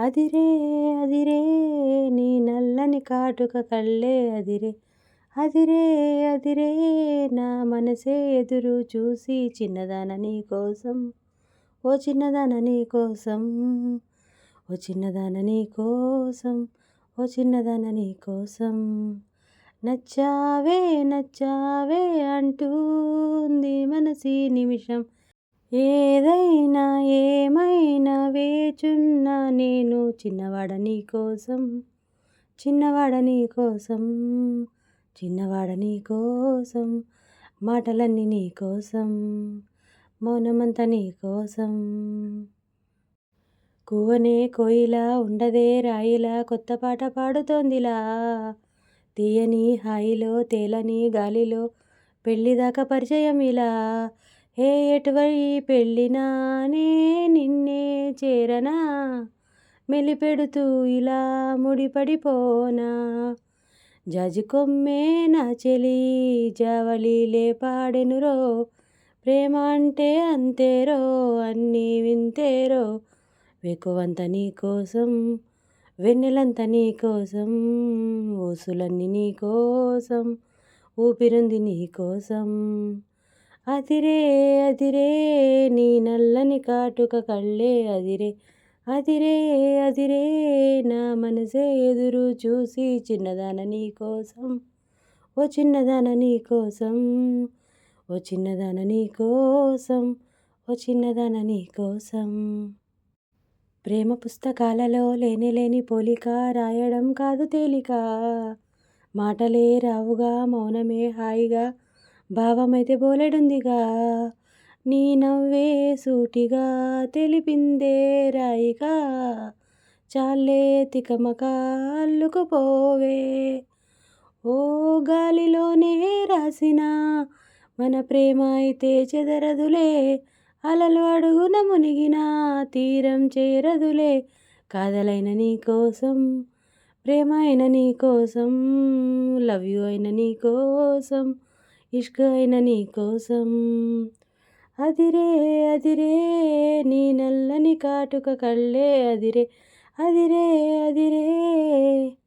అదిరే అదిరే నీ నల్లని కాటుక కళ్ళే అదిరే. అదిరే అదిరే నా మనసే ఎదురు చూసి చిన్నదాన నీ కోసం ఓ చిన్నదాన నీ కోసం ఓ చిన్నదాన నీ కోసం ఓ చిన్నదాన నీ కోసం. నచ్చావే నచ్చావే అంటుంది మనసి నిమిషం. ఏదైనా ఏమైనా వేచున్నా నేను చిన్నవాడ నీ కోసం చిన్నవాడ నీ కోసం చిన్నవాడ నీ కోసం మాటలన్నీ నీ కోసం మౌనమంతా నీ కోసం. కువనే కోయిలా ఉండదే రాయిలా కొత్త పాట పాడుతోందిలా. తీయని హాయిలో తేలని గాలిలో పెళ్ళిదాకా పరిచయం ఇలా. హే ఎటువై పెళ్ళినా నే నిన్నే చేరనా? మెలిపెడుతూ ఇలా ముడిపడిపోనా? జజికొమ్మే నా చెలి జావళిలే పాడెనురో ప్రేమ అంటే అంతేరో అన్నీ వింతేరో? వెకువంత నీకోసం వెన్నెలంత నీకోసం ఊసులన్నీ నీకోసం ఊపిరుంది నీకోసం అదిరే అదిరే నీ నల్లని కాటుక కళ్ళే అదిరే. అదిరే అదిరే నా మనసే ఎదురు చూసి చిన్నదాన నీ కోసం ఓ చిన్నదాన నీ కోసం ఓ చిన్నదాన నీ కోసం ఓ చిన్నదాన నీ కోసం. ప్రేమ పుస్తకాలలో లేని పోలిక రాయడం కాదు తేలిక. మాటలే రావుగా మౌనమే హాయిగా భావమైతే బోలెడుందిగా. నీ నవ్వే సూటిగా తెలిపిందే రాయిగా. చాలే తికమక అల్లుకుపోవే. ఓ గాలిలోనే రాసిన మన ప్రేమ అయితే చెదరదులే. అలలు అడుగున మునిగిన తీరం చేరదులే. కాదలైన నీ కోసం ప్రేమ అయిన నీ కోసం లవ్ యూ అయిన నీ కోసం ఇష్క అయిన నీ కోసం. అదిరే అదిరే నీ నల్లని కాటుక కళ్ళే అదిరే అదిరే అదిరే.